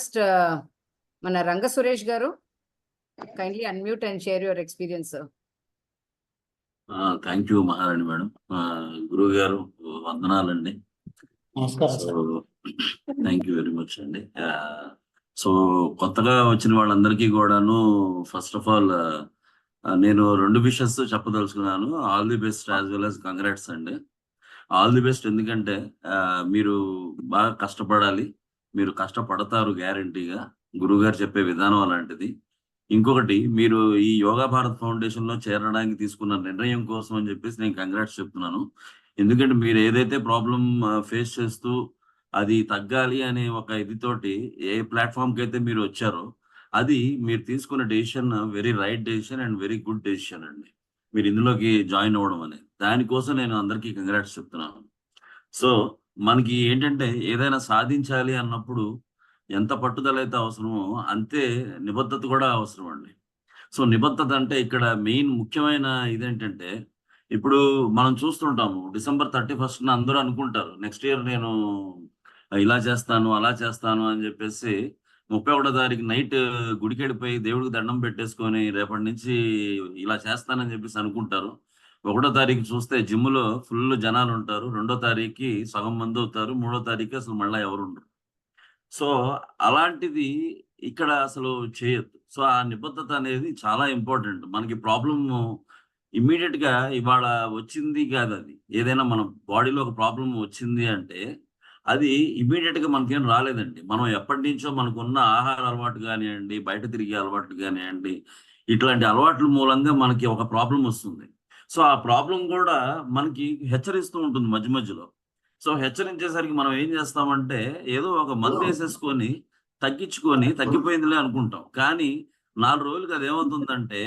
Uh, మన రంగ సురేష్ గారు kindly unmute and share your experience thank you Maharani madam. గురువు గారు వందనాలండి. నమస్కారం so sir thank you very much అండి. సో కొత్తగా వచ్చిన వాళ్ళందరికీ కూడాను ఫస్ట్ ఆఫ్ ఆల్ నేను రెండు విషయస్ చెప్పదలుచుకున్నాను. All the best as well as congrats అండి. ఆల్ ది బెస్ట్ ఎందుకంటే మీరు బాగా కష్టపడాలి. మీరు కష్టపడతారు గ్యారంటీగా. గురుగారు చెప్పే విధానం అలాంటిది. ఇంకొకటి మీరు ఈ యోగా భారత్ ఫౌండేషన్లో చేరడానికి తీసుకున్న నిర్ణయం కోసం అని చెప్పేసి నేను కంగ్రాట్స్ చెప్తున్నాను. ఎందుకంటే మీరు ఏదైతే ప్రాబ్లం ఫేస్ చేస్తూ అది తగ్గాలి అనే ఒక ఇదితోటి ఏ ప్లాట్ఫామ్కి అయితే మీరు వచ్చారో అది మీరు తీసుకున్న decision very right decision and very good decision అండి. మీరు ఇందులోకి జాయిన్ అవ్వడం అనేది. దానికోసం నేను అందరికీ కంగ్రాట్స్ చెప్తున్నాను. సో మనకి ఏంటంటే ఏదైనా సాధించాలి అన్నప్పుడు ఎంత పట్టుదల అయితే అవసరమో అంతే నిబద్ధత కూడా అవసరం అండి. సో నిబద్ధత అంటే ఇక్కడ మెయిన్ ముఖ్యమైన ఇదేంటంటే ఇప్పుడు మనం చూస్తుంటాము డిసెంబర్ థర్టీ ఫస్ట్ అందరూ అనుకుంటారు నెక్స్ట్ ఇయర్ నేను ఇలా చేస్తాను అలా చేస్తాను అని చెప్పేసి ముప్పై ఒకటో తారీఖు నైట్ గుడికి వెళ్ళిపోయి దేవుడికి దండం పెట్టేసుకొని రేపటి నుంచి ఇలా చేస్తానని చెప్పేసి అనుకుంటారు. ఒకటో తారీఖు చూస్తే జిమ్లో ఫుల్ జనాలు ఉంటారు. రెండో తారీఖుకి సగం మంది అవుతారు. మూడో తారీఖు అసలు మళ్ళీ ఎవరు ఉండరు. సో అలాంటిది ఇక్కడ అసలు చేయొద్దు. సో ఆ నిబద్ధత అనేది చాలా ఇంపార్టెంట్. మనకి ప్రాబ్లమ్ ఇమ్మీడియట్గా ఇవాళ వచ్చింది కాదు అది. ఏదైనా మన బాడీలో ఒక ప్రాబ్లం వచ్చింది అంటే అది ఇమ్మీడియట్గా మనకేం రాలేదండి. మనం ఎప్పటి నుంచో మనకున్న ఆహార అలవాటు కానివ్వండి బయట తిరిగే అలవాట్లు కానివ్వండి ఇట్లాంటి అలవాట్ల మూలంగా మనకి ఒక ప్రాబ్లం వస్తుంది. సో ఆ ప్రాబ్లం కూడా మనకి హెచ్చరిస్తూ ఉంటుంది మధ్య మధ్యలో. సో హెచ్చరించేసరికి మనం ఏం చేస్తామంటే ఏదో ఒక మందు వేసేసుకొని తగ్గించుకొని తగ్గిపోయిందిలే అనుకుంటాం. కానీ నాలుగు రోజులకి అది ఏమవుతుందంటే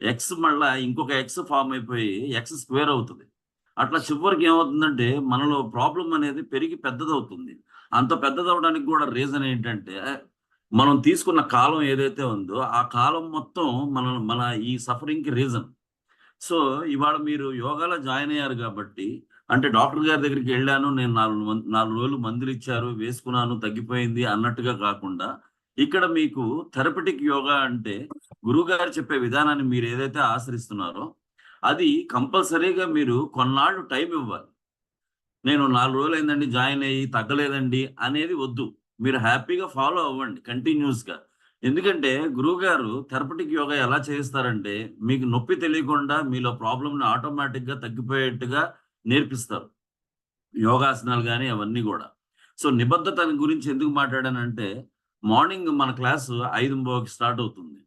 ఎక్స్ మళ్ళా ఇంకొక ఎక్స్ ఫామ్ అయిపోయి ఎక్స్ స్క్వేర్ అవుతుంది. అట్లా చివరికి ఏమవుతుందంటే మనలో ప్రాబ్లం అనేది పెరిగి పెద్దదవుతుంది. అంత పెద్దదవడానికి కూడా రీజన్ ఏంటంటే మనం తీసుకున్న కాలం ఏదైతే ఉందో ఆ కాలం మొత్తం మన మన ఈ సఫరింగ్కి రీజన్. సో ఇవాళ మీరు యోగాలో జాయిన్ అయ్యారు కాబట్టి అంటే డాక్టర్ గారి దగ్గరికి వెళ్ళాను నేను నాలుగు మం- నాలుగు రోజులు మందులు ఇచ్చారు వేసుకున్నాను తగ్గిపోయింది అన్నట్టుగా కాకుండా ఇక్కడ మీకు థెరపటిక్ యోగా అంటే గురువు గారు చెప్పే విధానాన్ని మీరు ఏదైతే ఆశ్రయిస్తున్నారో అది కంపల్సరీగా మీరు కొన్నాళ్ళు టైం ఇవ్వాలి. నేను నాలుగు రోజులు అయిందండి జాయిన్ అయ్యి తగ్గలేదండి అనేది వద్దు. మీరు హ్యాపీగా ఫాలో అవ్వండి కంటిన్యూస్గా ఎందుకంటే గురువుగారు థెరపటిక్ యోగా ఎలా చేయిస్తారంటే మీకు నొప్పి తెలియకుండా మీలో ప్రాబ్లంని ఆటోమేటిక్గా తగ్గిపోయేట్టుగా నేర్పిస్తారు. యోగాసనాలు కానీ అవన్నీ కూడా. సో నిబద్ధత గురించి ఎందుకు మాట్లాడానంటే మార్నింగ్ మన క్లాసు ఐదు బావుకి స్టార్ట్ అవుతుంది.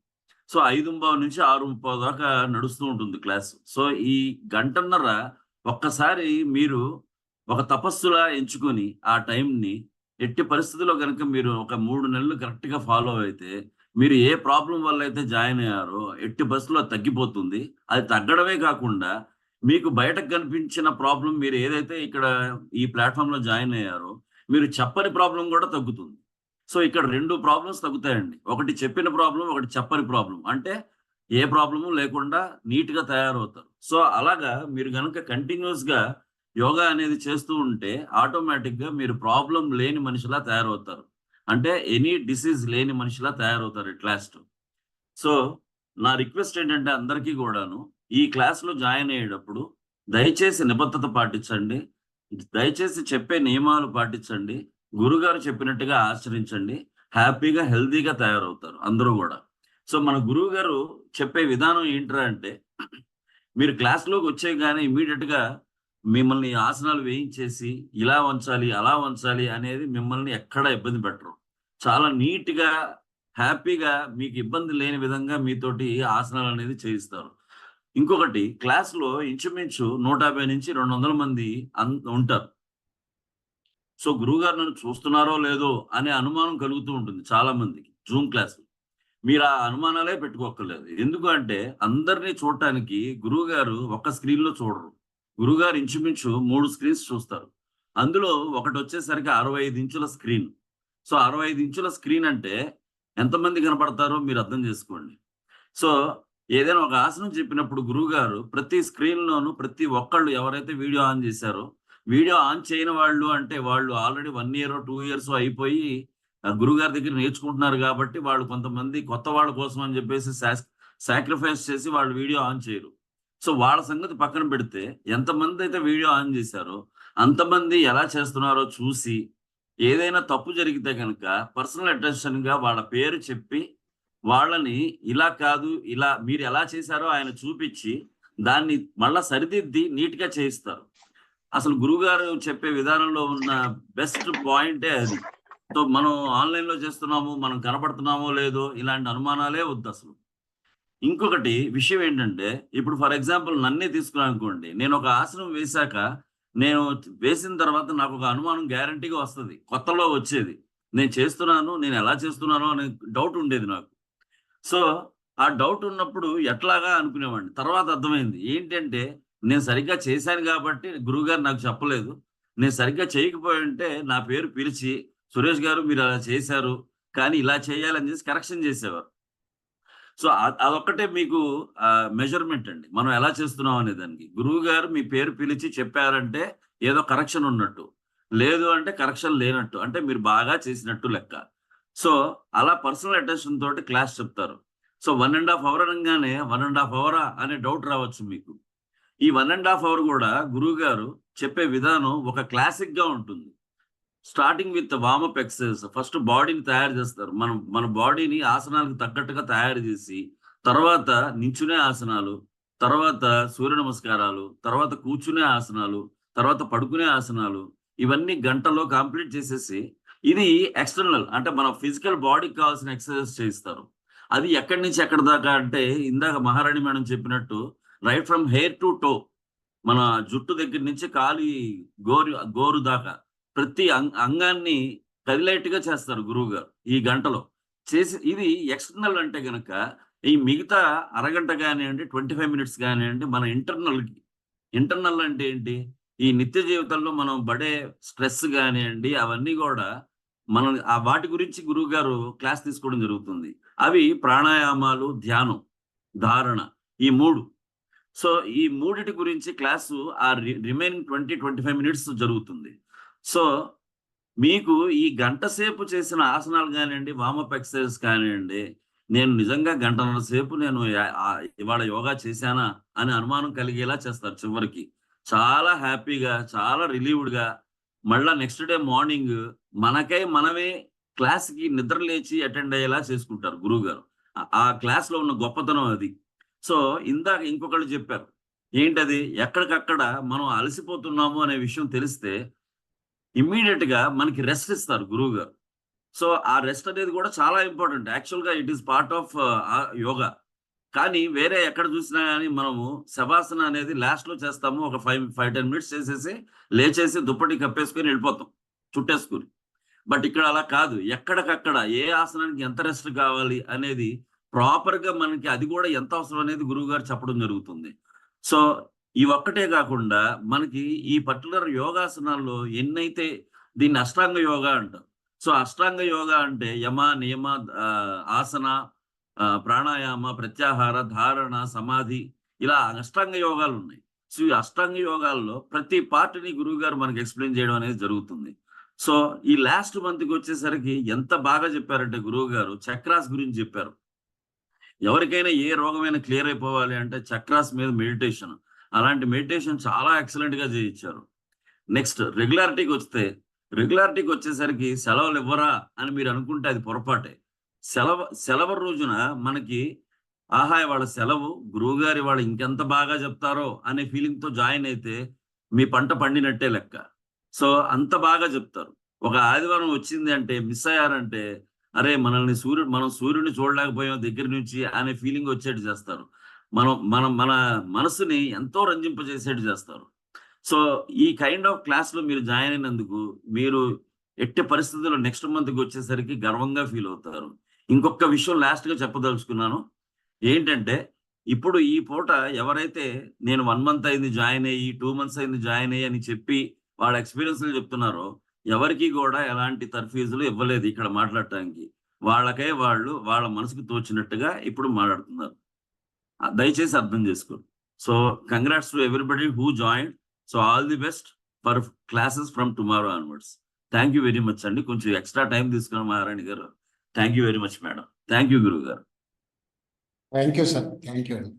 సో ఐదు ముప్పై నుంచి ఆరు ముప్పై దాకా నడుస్తూ ఉంటుంది క్లాస్. సో ఈ గంటన్నర ఒక్కసారి మీరు ఒక తపస్సులా ఎంచుకొని ఆ టైంని ఎట్టి పరిస్థితుల్లో కనుక మీరు ఒక మూడు నెలలు కరెక్ట్గా ఫాలో అయితే మీరు ఏ ప్రాబ్లం వల్ల అయితే జాయిన్ అయ్యారో ఎట్టి పరిస్థితుల్లో అది తగ్గిపోతుంది. అది తగ్గడమే కాకుండా మీకు బయటకు కనిపించిన ప్రాబ్లం మీరు ఏదైతే ఇక్కడ ఈ ప్లాట్ఫామ్లో జాయిన్ అయ్యారో మీరు చెప్పని ప్రాబ్లం కూడా తగ్గుతుంది. సో ఇక్కడ రెండు ప్రాబ్లమ్స్ తగ్గుతాయండి. ఒకటి చెప్పిన ప్రాబ్లం ఒకటి చెప్పని ప్రాబ్లం. అంటే ఏ ప్రాబ్లము లేకుండా నీట్గా తయారవుతారు. సో అలాగా మీరు కనుక కంటిన్యూస్గా యోగా అనేది చేస్తూ ఉంటే ఆటోమేటిక్గా మీరు ప్రాబ్లం లేని మనిషిలా తయారవుతారు. అంటే ఎనీ డిసీజ్ లేని మనిషిలా తయారవుతారు ఎట్ లాస్ట్. సో నా రిక్వెస్ట్ ఏంటంటే అందరికీ కూడాను ఈ క్లాస్లో జాయిన్ అయ్యేటప్పుడు దయచేసి నిబద్ధత పాటించండి. దయచేసి చెప్పే నియమాలు పాటించండి. గురుగారు చెప్పినట్టుగా ఆచరించండి. హ్యాపీగా హెల్తీగా తయారవుతారు అందరూ కూడా. సో మన గురువు గారు చెప్పే విధానం ఏంటరా అంటే మీరు క్లాస్లోకి వచ్చే కానీ ఇమీడియట్గా మిమ్మల్ని ఆసనాలు వేయించేసి ఇలా వంచాలి అలా వంచాలి అనేది మిమ్మల్ని ఎక్కడ ఇబ్బంది పెట్టరు. చాలా నీట్గా హ్యాపీగా మీకు ఇబ్బంది లేని విధంగా మీతోటి ఆసనాలు అనేది చేయిస్తారు. ఇంకొకటి క్లాస్లో ఇంచుమించు నూట యాభై నుంచి రెండు వందల మంది అన్- ఉంటారు. సో గురువుగారు నన్ను చూస్తున్నారో లేదో అనే అనుమానం కలుగుతూ ఉంటుంది చాలా మందికి జూమ్ క్లాస్ మీరు ఆ అనుమానాలే పెట్టుకోక్కర్లేదు. ఎందుకంటే అందరినీ చూడటానికి గురువుగారు ఒక స్క్రీన్లో చూడరు. గురుగారు ఇంచుమించు మూడు స్క్రీన్స్ చూస్తారు. అందులో ఒకటి వచ్చేసరికి అరవై ఐదు ఇంచుల స్క్రీన్ సో అరవై ఐదు ఇంచుల స్క్రీన్ అంటే ఎంతమంది కనపడతారో మీరు అర్థం చేసుకోండి. సో ఏదైనా ఒక ఆసనం చెప్పినప్పుడు గురువుగారు ప్రతి స్క్రీన్లోనూ ప్రతి ఒక్కళ్ళు ఎవరైతే వీడియో ఆన్ చేశారో వీడియో ఆన్ చేయని వాళ్ళు అంటే వాళ్ళు already one year two years అయిపోయి గురుగారి దగ్గర నేర్చుకుంటున్నారు కాబట్టి వాళ్ళు కొంతమంది కొత్త వాళ్ళ కోసం అని చెప్పేసి సాక్రిఫైస్ చేసి వాళ్ళు వీడియో ఆన్ చేయరు. సో వాళ్ళ సంగతి పక్కన పెడితే ఎంతమంది అయితే వీడియో ఆన్ చేశారో అంతమంది ఎలా చేస్తున్నారో చూసి ఏదైనా తప్పు జరిగితే కనుక పర్సనల్ అటెన్షన్గా వాళ్ళ పేరు చెప్పి వాళ్ళని ఇలా కాదు ఇలా మీరు ఎలా చేశారో ఆయన చూపించి దాన్ని మళ్ళా సరిదిద్ది నీట్గా చేయిస్తారు. అసలు గురుగారు చెప్పే విధానంలో ఉన్న బెస్ట్ పాయింటే అది. సో మనం ఆన్లైన్లో చేస్తున్నాము మనం కనపడుతున్నామో లేదో ఇలాంటి అనుమానాలే వద్దు అసలు ఇంకొకటి విషయం ఏంటంటే ఇప్పుడు ఫర్ ఎగ్జాంపుల్ నన్నే తీసుకున్నాను అనుకోండి నేను ఒక ఆసనం వేశాక నేను వేసిన తర్వాత నాకు ఒక అనుమానం గ్యారంటీగా వస్తుంది. కొత్తలో వచ్చేది. నేను చేస్తున్నాను నేను ఎలా చేస్తున్నాను అనే డౌట్ ఉండేది నాకు. సో ఆ డౌట్ ఉన్నప్పుడు ఎట్లాగా అనుకునేవాడిని? తర్వాత అర్థమైంది. ఏంటంటే నేను సరిగ్గా చేశాను కాబట్టి గురువుగారు నాకు చెప్పలేదు. నేను సరిగ్గా చేయకపోయి ఉంటే నా పేరు పిలిచి సురేష్ గారు మీరు అలా చేశారు కానీ ఇలా చేయాలని చేసి కరెక్షన్ చేసేవారు. సో అదొక్కటే మీకు మెజర్మెంట్ అండి. మనం ఎలా చేస్తున్నాం అనే దానికి. గురువు గారు మీ పేరు పిలిచి చెప్పారంటే ఏదో కరెక్షన్ ఉన్నట్టు. లేదు అంటే కరెక్షన్ లేనట్టు. అంటే మీరు బాగా చేసినట్టు లెక్క. సో అలా పర్సనల్ అటెన్షన్ తోటి క్లాస్ చెప్తారు. So one and half hour అనగానే వన్ అండ్ హాఫ్ అవరా అనే డౌట్ రావచ్చు మీకు. ఈ వన్ అండ్ హాఫ్ అవర్ కూడా గురువు గారు చెప్పే విధానం ఒక క్లాసిక్గా ఉంటుంది. Starting with warmup exercise first బాడీని తయారు చేస్తారు. మనం మన బాడీని ఆసనాలకు తగ్గట్టుగా తయారు చేసి తర్వాత నించునే ఆసనాలు తర్వాత సూర్య నమస్కారాలు తర్వాత కూర్చునే ఆసనాలు తర్వాత పడుకునే ఆసనాలు ఇవన్నీ గంటలో కంప్లీట్ చేసేసి ఇది ఎక్స్టర్నల్ అంటే మన ఫిజికల్ బాడీకి కావాల్సిన ఎక్సర్సైజ్ చేయిస్తారు. అది ఎక్కడి నుంచి ఎక్కడి దాకా అంటే ఇందాక మహారాణి మేడం చెప్పినట్టు right from hair to toe మన జుట్టు దగ్గర నుంచి కాలి గోరు గోరు దాకా. ప్రతి అంగాన్ని కదిలేట్టుగా చేస్తారు గురువు గారు ఈ గంటలో. చేసి ఇది ఎక్స్టర్నల్ అంటే గనక ఈ మిగతా అరగంట కానివ్వండి ట్వంటీ ఫైవ్ మినిట్స్ కానివ్వండి మన ఇంటర్నల్కి ఇంటర్నల్ అంటే ఏంటి? ఈ నిత్య జీవితంలో మనం పడే స్ట్రెస్ కానివ్వండి అవన్నీ కూడా మనం ఆ వాటి గురించి గురువు గారు క్లాస్ తీసుకోవడం జరుగుతుంది. అవి ప్రాణాయామాలు ధ్యానం ధారణ ఈ మూడు. సో ఈ మూడిటి గురించి క్లాసు ఆ remaining twenty twenty five minutes జరుగుతుంది. సో మీకు ఈ గంట సేపు చేసిన ఆసనాలు కానివ్వండి వామప్ ఎక్సర్సైజ్ కానివ్వండి నేను నిజంగా గంటన్నర సేపు నేను ఇవాళ యోగా చేశానా అని అనుమానం కలిగేలా చేస్తారు చివరికి. చాలా హ్యాపీగా చాలా రిలీవ్డ్గా మళ్ళా నెక్స్ట్ డే మార్నింగ్ మనకై మనమే క్లాస్కి నిద్ర లేచి అటెండ్ అయ్యేలా చేసుకుంటారు గురువు గారు ఆ క్లాస్లో ఉన్న గొప్పతనం అది. సో ఇందాక ఇంకొకళ్ళు చెప్పారు ఏంటది? ఎక్కడికక్కడ మనం అలసిపోతున్నాము అనే విషయం తెలిస్తే ఇమ్మీడియట్గా మనకి రెస్ట్ ఇస్తారు గురువు గారు సో ఆ రెస్ట్ అనేది కూడా చాలా ఇంపార్టెంట్ యాక్చువల్గా it is part of yoga. కానీ వేరే ఎక్కడ చూసినా కానీ మనము శవాసన అనేది లాస్ట్లో చేస్తాము. ఒక ఫైవ్ ఫైవ్ టెన్ మినిట్స్ చేసేసి లేచేసి దుప్పటి కప్పేసుకొని వెళ్ళిపోతాం. చుట్టేసుకుని. బట్ ఇక్కడ అలా కాదు. ఎక్కడికక్కడ ఏ ఆసనానికి ఎంత రెస్ట్ కావాలి అనేది ప్రాపర్గా మనకి అది కూడా ఎంత అవసరం అనేది గురువు గారు చెప్పడం జరుగుతుంది. సో ఈ ఒక్కటే కాకుండా మనకి ఈ పర్టికులర్ యోగాసనాల్లో ఎన్నైతే దీన్ని అష్టాంగ యోగా అంటారు. సో అష్టాంగ యోగా అంటే యమ నియమ ఆసన ఆ, ప్రాణాయామ ప్రత్యాహార ధారణ సమాధి ఇలా అష్టాంగ యోగాలు ఉన్నాయి. సో ఈ అష్టాంగ యోగాల్లో ప్రతి పార్ట్ని గురువు గారు మనకి ఎక్స్ప్లెయిన్ చేయడం అనేది జరుగుతుంది. సో ఈ లాస్ట్ మంత్కి వచ్చేసరికి ఎంత బాగా చెప్పారంటే గురువు గారు చక్రాస్ గురించి చెప్పారు. ఎవరికైనా ఏ రోగమైనా క్లియర్ అయిపోవాలి అంటే చక్రాస్ మీద మెడిటేషన్. అలాంటి మెడిటేషన్ చాలా ఎక్సలెంట్గా చేయించారు. నెక్స్ట్ రెగ్యులారిటీకి వస్తే రెగ్యులారిటీకి వచ్చేసరికి సెలవులు ఇవ్వరా అని మీరు అనుకుంటే అది పొరపాటే. సెలవు సెలవు రోజున మనకి ఆహా వాళ్ళ సెలవు గురువుగారి వాళ్ళు ఇంకెంత బాగా చెప్తారో అనే ఫీలింగ్తో జాయిన్ అయితే మీ పంట పండినట్టే లెక్క. సో అంత బాగా చెప్తారు. ఒక ఆదివారం వచ్చింది అంటే మిస్ అయ్యారంటే అరే మనల్ని సూర్యుడు మనం సూర్యుడిని చూడలేకపోయాం దగ్గర నుంచి అనే ఫీలింగ్ వచ్చేట్టు చేస్తారు. మనం మన మన మనసుని ఎంతో రంజింపజేసేట్టు చేస్తారు. సో ఈ కైండ్ ఆఫ్ క్లాస్లో మీరు జాయిన్ అయినందుకు మీరు ఎట్టి పరిస్థితుల్లో నెక్స్ట్ మంత్కి వచ్చేసరికి గర్వంగా ఫీల్ అవుతారు. ఇంకొక విషయం లాస్ట్గా చెప్పదలుచుకున్నాను. ఏంటంటే ఇప్పుడు ఈ పూట ఎవరైతే నేను వన్ మంత్ అయింది జాయిన్ అయ్యి టూ మంత్స్ అయింది జాయిన్ అయ్యి అని చెప్పి వాళ్ళ ఎక్స్పీరియన్స్లు చెప్తున్నారో ఎవరికి కూడా ఎలాంటి తర్ఫీజులు ఇవ్వలేదు ఇక్కడ మాట్లాడటానికి. వాళ్ళకే వాళ్ళు వాళ్ళ మనసుకు తోచినట్టుగా ఇప్పుడు మాట్లాడుతున్నారు. దయచేసి అర్థం చేసుకోండి so congrats to everybody who join so all the best for classes from tomorrow onwards thank you very much అండి కొంచెం ఎక్స్ట్రా టైం తీసుకున్నాం Maharani garu. Thank you very much madam thank you గురువు గారు. Thank you sir thank you అండి